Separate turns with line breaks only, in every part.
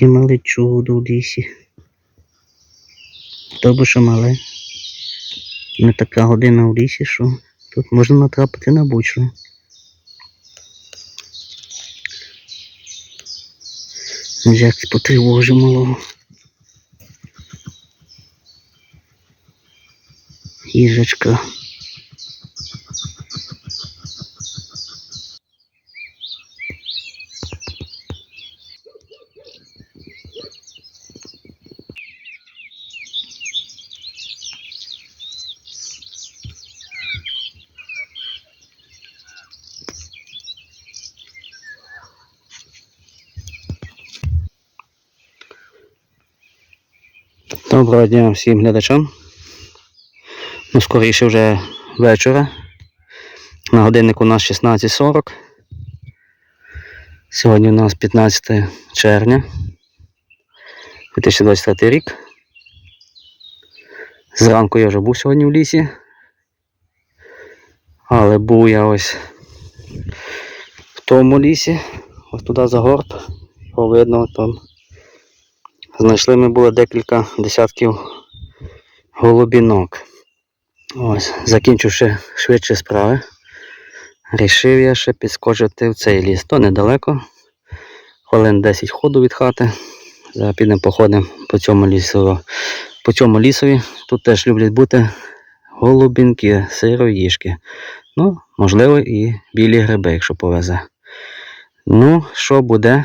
Яке мале чудо в лісі. То би що мале. Не така година в лісі, що тут можна натрапити на будь-що. Як потривожив малого. Їжачка. Доброго дня всім глядачам. Ну, скоріше вже вечора. На годиннику у нас 16.40. Сьогодні у нас 15 червня 2023 рік. Зранку я вже був сьогодні в лісі. Але був я ось в тому лісі, ось туди за горб. Його видно там. Знайшли ми було декілька десятків голубінок. Ось, закінчивши швидше справи, рішив я ще підскочити в цей ліс. То недалеко. Хвилин 10 ходу від хати. Зараз підемо походимо по цьому лісу. По цьому лісові. Тут теж люблять бути голубінки, сироїшки. Ну, можливо, і білі гриби, якщо повезе. Ну, що буде,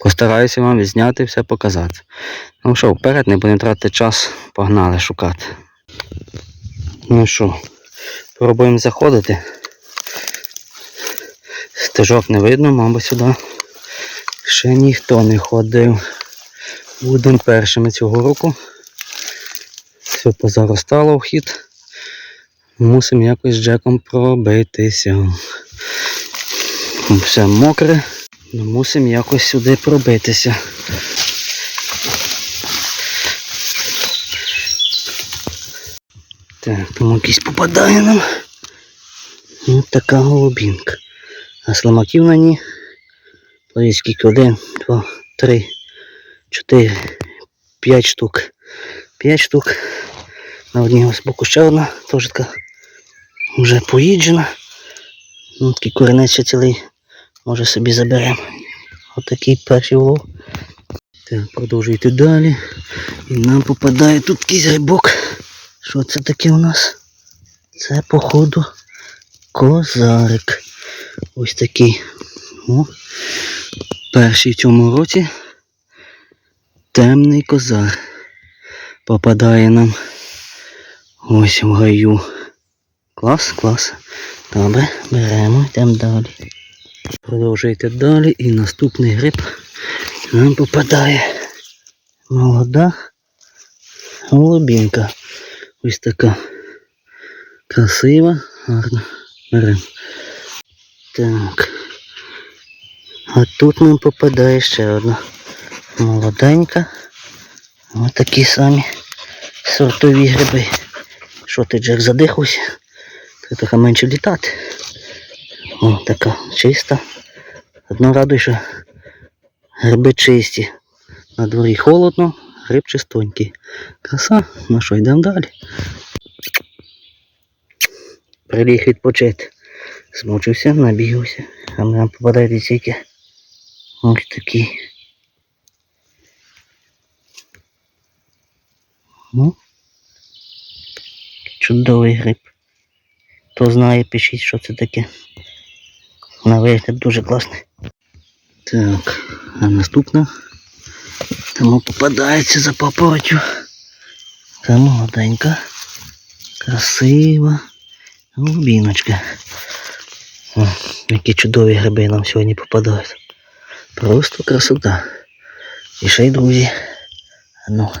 Постараюся вам відзняти все показати. Ну що, вперед, не будемо тратити час, погнали шукати. Ну що, пробуємо заходити. Стежок не видно, мабуть, сюди ще ніхто не ходив. Будемо першими цього року. Все позаростало вхід. Мусимо якось з Джеком пробитися. Все мокре. Ну, мусимо якось сюди пробитися. Так, там якийсь попадає нам. Ось така голубінка. А слимаків на ній. Скільки один, два, три, чотири, п'ять штук. П'ять штук. На одній боку ще одна, теж така вже поїджена. Ну, такий коренець ще цілий. Може собі заберемо. Отакий перший улов. Так, продовжуйте далі. І нам попадає тут якийсь грибок. Що це таке у нас? Це, походу, козарик. Ось такий. О, перший в цьому році темний козар. Попадає нам ось в гаю. Клас, клас. Добре, беремо, йдемо далі. Продовжуйте далі і наступний гриб нам попадає молода голубінка. Ось така красива, гарна. Беремо. Так. А тут нам попадає ще одна молоденька. Ось такі самі сортові гриби. Що ти Джек задихався? Треба менше літати. О, така чиста. Одно радує, що гриби чисті. На дворі холодно, гриб чистонький. Краса, ну що, йдемо далі. Приліг відпочити. Змучився, набігався. А нам попадає тільки ось такі. Ну, чудовий гриб. Хто знає, пишіть, що це таке. На вигляд дуже класний. Так, а наступна. Тому попадається за папоротю. Та молоденька. Красива. Голубіночка. О, які чудові гриби нам сьогодні попадають. Просто красота. І ще й друзі. Ну.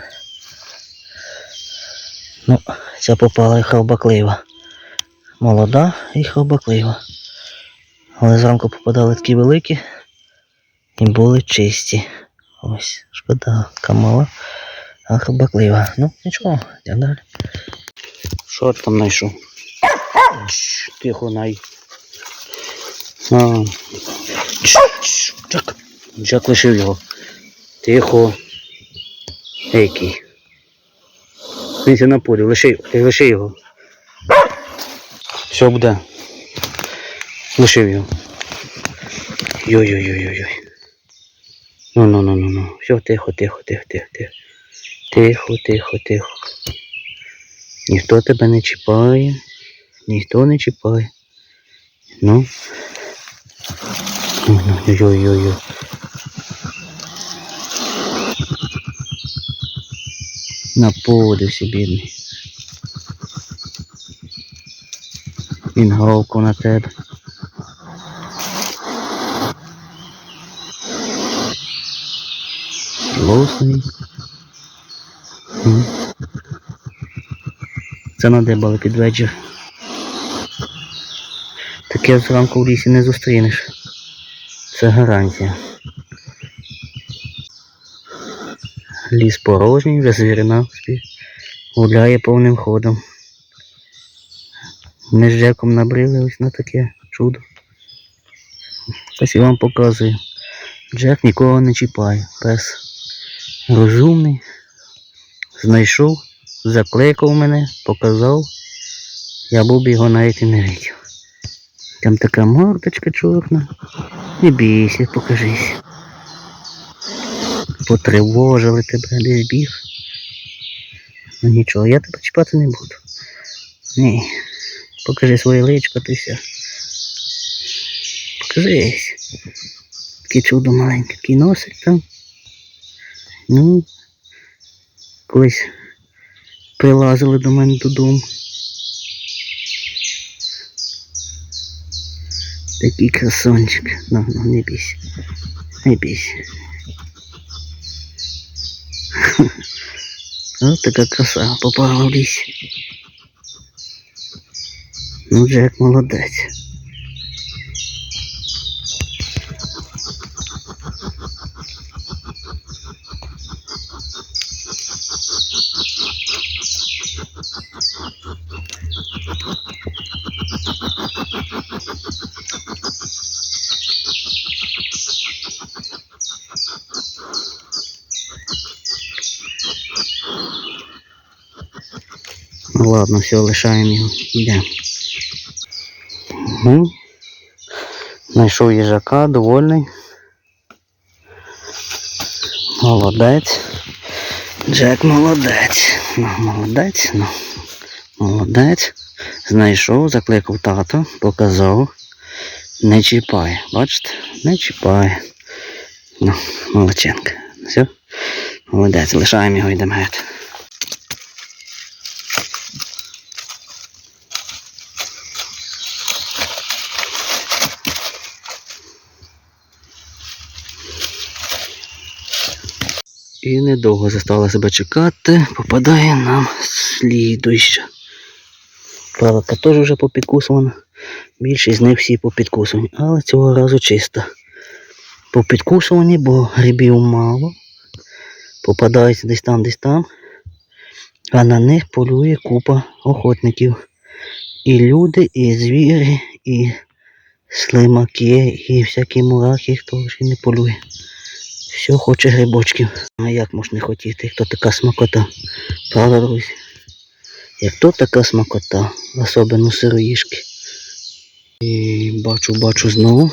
Ну, ця попала і хробаклива. Молода і хробаклива. Але зранку попадали такі великі і були чисті. Ось, шкода, така мала, а хробаклива. Ну, нічого, йдемо далі. Що там знайшов? Тихо най. А. Так. Джек лишив його. Тихо. Який. Дивіться на полі, лиши, лиши його. Все буде. Лишив його. Йой-йой-йой-йой. Ну, ну, ну, ну, ну. Все, тихо, тихо, тихо, тихо, тихо. Тихо, тихо, тихо. Ніхто тебе не чіпає. Ніхто не чіпає. Ну. Йой-йой-йой. Напудився, бідний. Він гавкав на тебе. Злосний. М. Це надибали під вечір. Таке зранку в лісі не зустрінеш. Це гарантія. Ліс порожній, вже звірина гуляє повним ходом. Ми з Джеком набрили ось на таке чудо. Ось я вам показую. Джек нікого не чіпає. Пес розумний. Знайшов, закликав мене, показав. Я був би його навіть і не видів. Там така мордочка чорна. Не бійся, покажись. Потривожили тебе, десь біг. Ну нічого, я тебе чіпати не буду. Ні. Покажи своє личко, ти все. Покажись. Таке чудо маленьке, такий носик там. Ну, колись прилазили до мене додому. Такий красончик. Ну, ну, не бійся. Не бійся. Ось така краса попала в ліс. Ну, Джек молодець. Ну ладно, все, лишаємо його. Йдемо. Угу. Знайшов їжака, довольний. Молодець. Джек молодець. Ну, молодець, ну. Молодець. Знайшов, закликав тато, показав. Не чіпає. Бачите? Не чіпає. Ну, молодчинка. Все. Молодець, лишаємо його, йдемо геть. І недовго застала себе чекати, попадає нам слідуюча. Палка теж вже попідкусувана. Більшість з них всі попідкусувані, але цього разу чиста. Попідкусувані, бо грибів мало. Попадаються десь там, десь там. А на них полює купа охотників. І люди, і звірі, і слимаки, і всякі мурахи, хто і не полює. Все хоче грибочків. А як можна не хотіти, як то така смакота. Правда, друзі? Як то така смакота, особливо сироїшки. І бачу, бачу знову.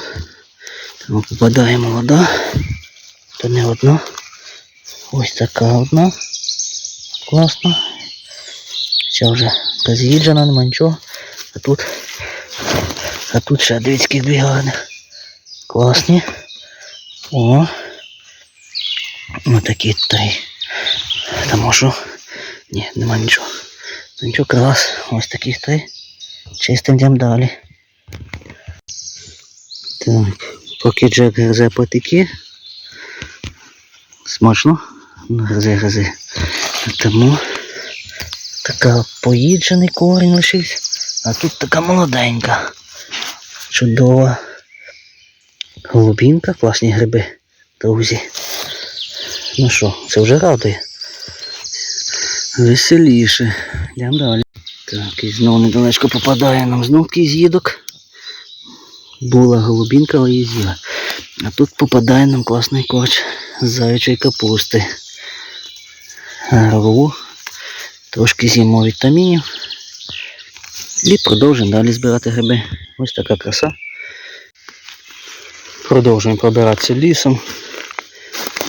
Там попадає молода. То не одна. Ось така одна. Класна. Ця вже роз'їджена, нема нічого. А тут. А тут ще які дві гарних. Класні. О. Ну такі три. Та можу. Ні, нема нічого. Нічого клас. Ось таких три. Чистим йдемо далі. Так, поки Джек гризе патики. Смачно. Ну, гризе, гризе. Тому така поїджений корінь лишився. А тут така молоденька. Чудова. Голубінка, класні гриби, друзі. Ну що, це вже радує. Веселіше. Йдемо далі. Так, і знову недалечко попадає нам знов такий. Була голубінка, але її з'їла. А тут попадає нам класний корч з заячої капусти. Рву, трошки з'їмо вітамінів. І продовжуємо далі збирати гриби. Ось така краса. Продовжуємо пробиратися лісом.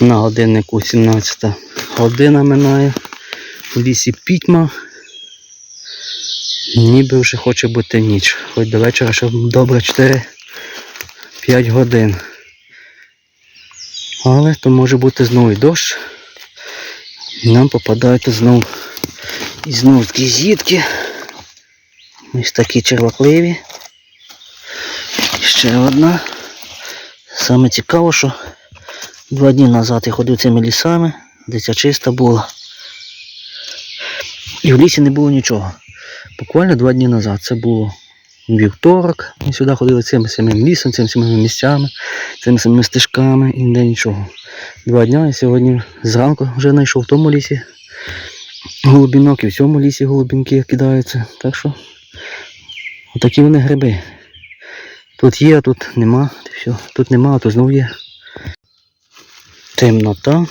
На годиннику 17 година минає. У лісі пітьма. Ніби вже хоче бути ніч. Хоч до вечора, щоб добре 4-5 годин. Але то може бути знову і дощ. Нам попадають знову і знову такі зітки. Ось такі червакливі. Ще одна. Саме цікаво, що два дні назад я ходив цими лісами, де ця чиста була. І в лісі не було нічого. Буквально два дні назад. Це було вівторок. Ми сюди ходили цим самим лісом, цими самими місцями, цими самими стежками і ніде нічого. Два дня і сьогодні зранку вже знайшов в тому лісі голубінок і в цьому лісі голубінки кидаються. Так що отакі вони гриби. Тут є, а тут нема. Все. Тут нема, а тут знов є. Темнота,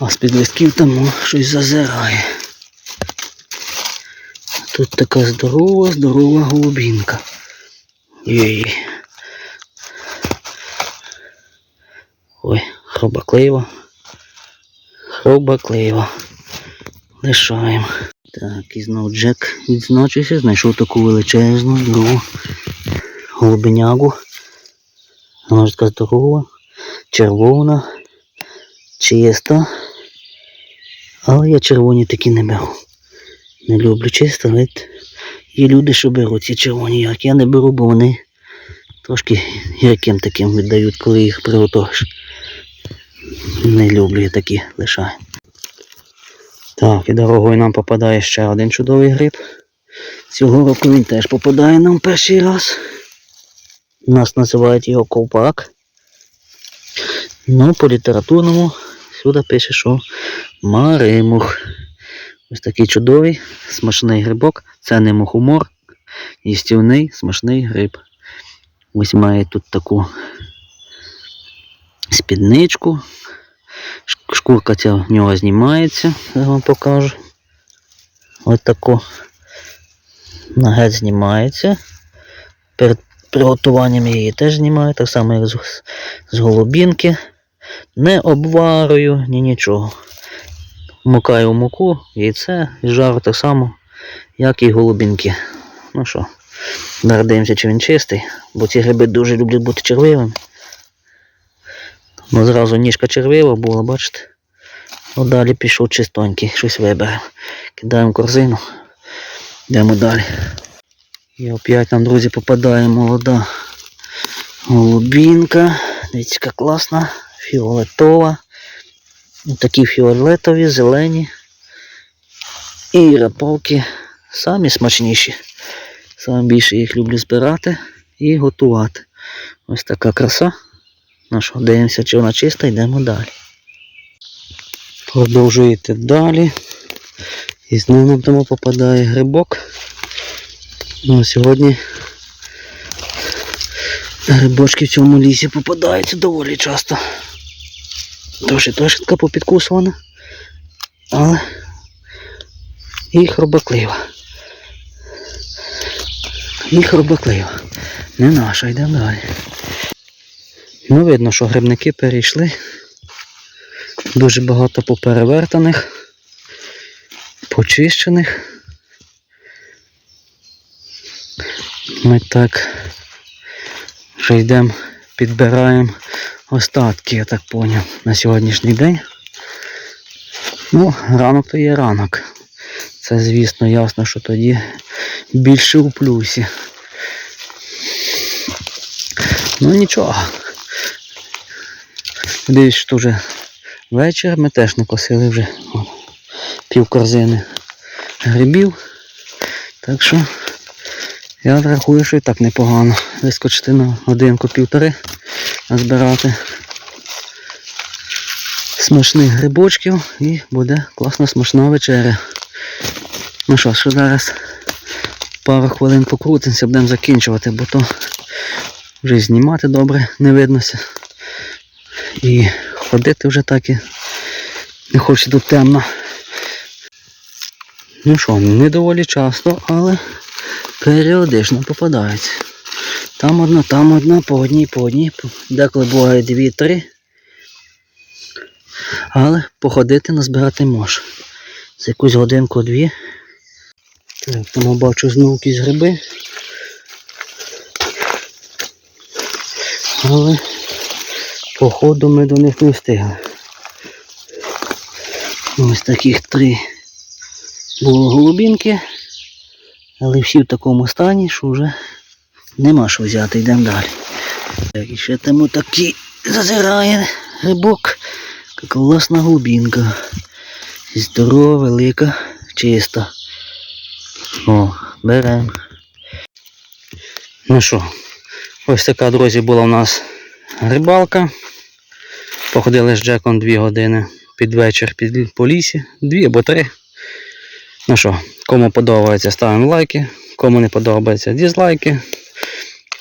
а з-під листків там щось зазирає. Тут така здорова, здорова голубінка. Єй. Ой, хробаклива. Хробаклива. Лишаємо. Так, і знов Джек відзначився, знайшов таку величезну, другу голубенягу. Вона така здорова, червона, чиста. Але я червоні такі не беру. Не люблю чисто, але є люди, що беруть ці червоні як. Я не беру, бо вони трошки гірким таким віддають, коли їх приготуєш. Не люблю я такі лишаю. Так, і дорогою нам попадає ще один чудовий гриб. Цього року він теж попадає нам перший раз. У нас називають його ковпак. Ну, по літературному сюди пише, що маримух. Ось такий чудовий, смачний грибок. Це не мухомор, їстівний, смачний гриб. Ось має тут таку спідничку. Шкурка ця в нього знімається, я вам покажу. Ось тако. Нагет знімається. Перед приготуванням її теж знімаю, так само як з голубінки. Не обварую, ні нічого. Вмикаю в муку, яйце і жару так само, як і голубінки. Ну що, зараз дивимося, чи він чистий, бо ці гриби дуже люблять бути червивими. Ну зразу ніжка червива була, бачите? Ну далі пішов чистонький, щось виберемо. Кидаємо корзину, йдемо далі. І опять нам, друзі, попадає молода голубінка. Дивіться, яка класна, фіолетова. Такі фіолетові, зелені. І рапалки самі смачніші. Саме більше їх люблю збирати і готувати. Ось така краса. Що, дивимося, чи вона чиста, йдемо далі. Продовжуєте далі. І знову тому попадає грибок. Ну, сьогодні грибочки в цьому лісі попадаються доволі часто. Трошки трошки така попідкусувана. Але і хробаклива. І хробаклива. Не наша, йдемо далі. Ну, видно, що грибники перейшли. Дуже багато поперевертаних, почищених. Ми так вже йдемо, підбираємо остатки, я так поняв, на сьогоднішній день. Ну, ранок то є ранок. Це, звісно, ясно, що тоді більше у плюсі. Ну нічого. Дивіться, що вже вечір ми теж накосили вже пів корзини грибів. Так що я рахую, що і так непогано. Вискочити на годинку-півтори назбирати смачних грибочків і буде класна смачна вечеря. Ну що, що зараз пару хвилин покрутимося, будемо закінчувати, бо то вже знімати добре не виднося. І ходити вже так і не хочеться тут темно. Ну що, не доволі часто, але періодично попадається. Там одна, там одна, по одній, по одній. Деколи буває дві-три. Але походити назбирати може. За якусь годинку-дві. Так, там бачу знову якісь гриби. Але походу ми до них не встигли. Ось таких три було голубінки, але всі в такому стані, що вже нема що взяти, йдемо далі. Так, і ще там такий зазирає грибок, як власна голубінка. Здорова, велика, чиста. О, беремо. Ну що, ось така, друзі, була у нас рибалка. Походили з Джеком дві години під вечір під, по лісі, дві або три. Ну що, кому подобається, ставимо лайки, кому не подобається, дізлайки.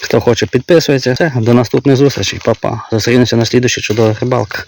Хто хоче, підписується. Все, до наступних зустрічей, Па-па. Зустрінемося на слідущих чудових рибалках.